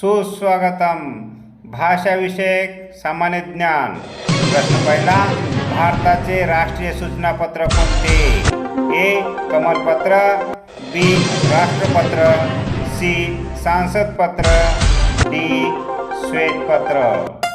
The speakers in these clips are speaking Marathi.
सुस्वागतम। भाषाविषयक सामान्य ज्ञान। प्रश्न पहिला भारताचे राष्ट्रीय सूचनापत्र कोणते? ए कमलपत्र बी राष्ट्रपत्र सी सांसदपत्र डी श्वेतपत्र।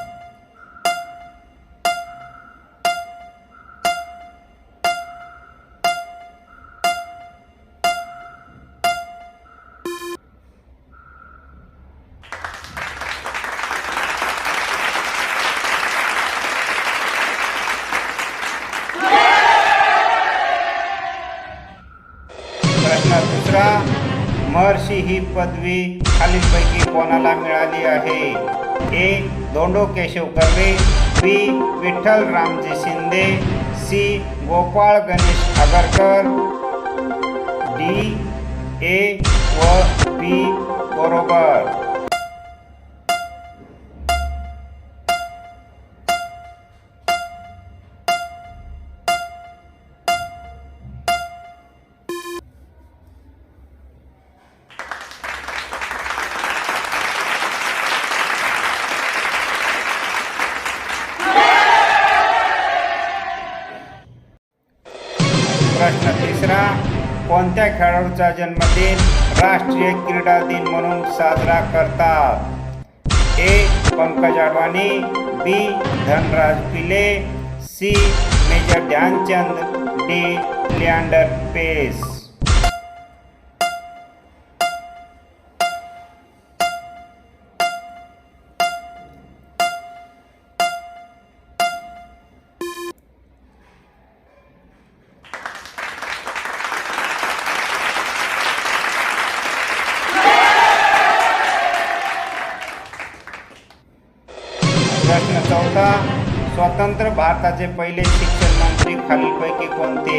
ही पदवी खालीलपैकी कोणाला मिळाली आहे? A. Dhondo Keshav Karve B. Vitthal Ramji Shinde C. Gopal Ganesh Agarkar D. A. व. बी. बरोबर. तिसरा कोणत्या खेळाडूचा जन्मदिन राष्ट्रीय क्रीडा दिन म्हणून साजरा करतात? ए. Pankaj Advani B. Dhanraj Pillay C. Major Dhyanchand D. Leander Paes. प्रश्न चौथा स्वतंत्र भारताचे पहिले शिक्षण मंत्री खालीलपैकी कोणते?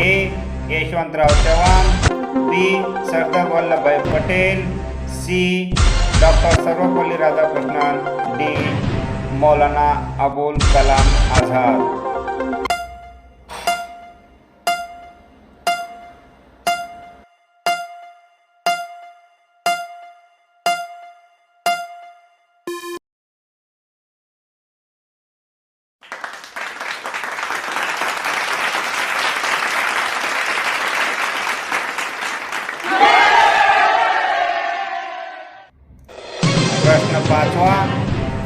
A Yashwantrao Chavan B Sardar Vallabhbhai Patel C doctor Sarvepalli Radhakrishnan D Maulana Abul Kalam Azad. पाचवा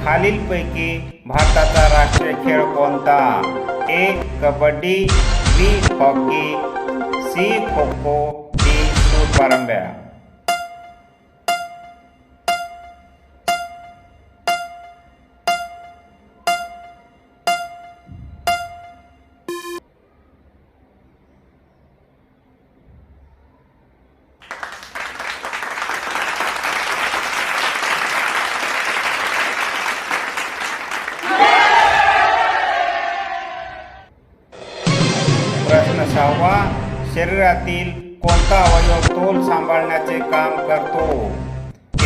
खालीलपैकी भारताचा राष्ट्रीय खेळ कोणता? A kabaddi B hockey C kho kho D सूरपारंब्या प्रश्न शरीरातील कोणता अवयव तोल सांभाळण्याचे काम करतो?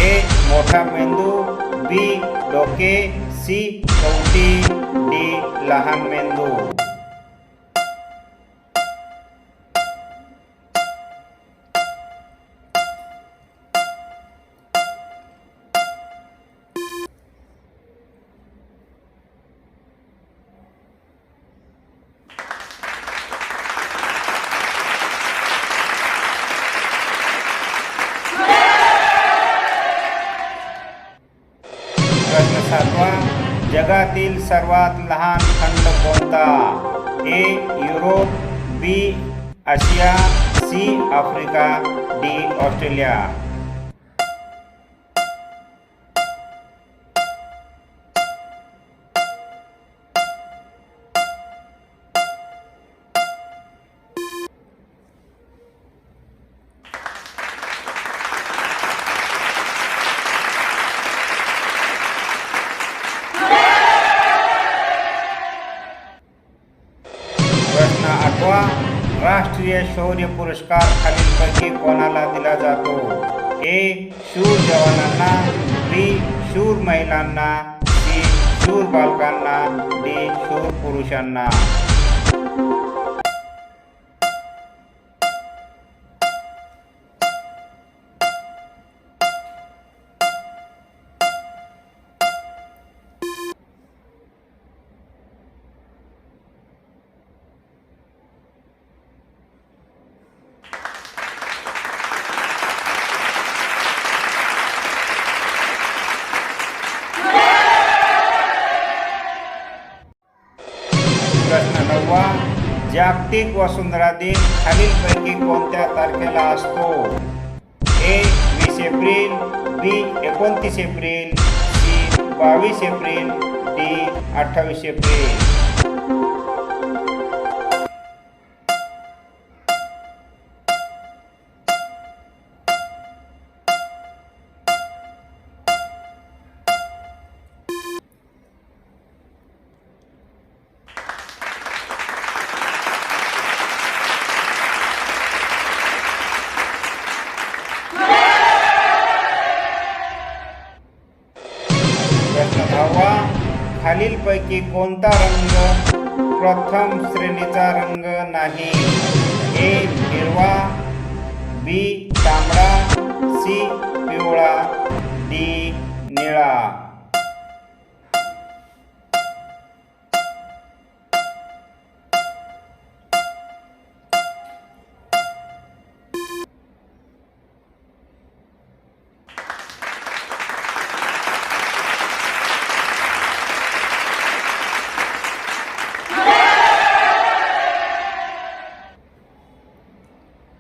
ए मोठा मेंदू बी डोके सी चौटी डी लहान मेंदू. सातवा जगातील सर्वात लहान खंड कोणता? A Europe B Asia C Africa D Australia. राष्ट्रीय शौर्य पुरस्कार खालीलपैकी कोणाला दिला जातो? ए. शूर जवानांना बी. शूर महिलांना सी. शूर बालकांना डी. शूर पुरुषांना. जागतिक वसुंधरा दिन खालीलपैकी कोणत्या तारखेला असतो? ए वीस एप्रिल बी एकोणतीस एप्रिल सी बावीस एप्रिल डी अठ्ठावीस एप्रिल. खालीलपैकी कोणता रंग प्रथम श्रेणीचा रंग नाही? ए हिरवा बी तांबडा सी पिवळा डी निळा.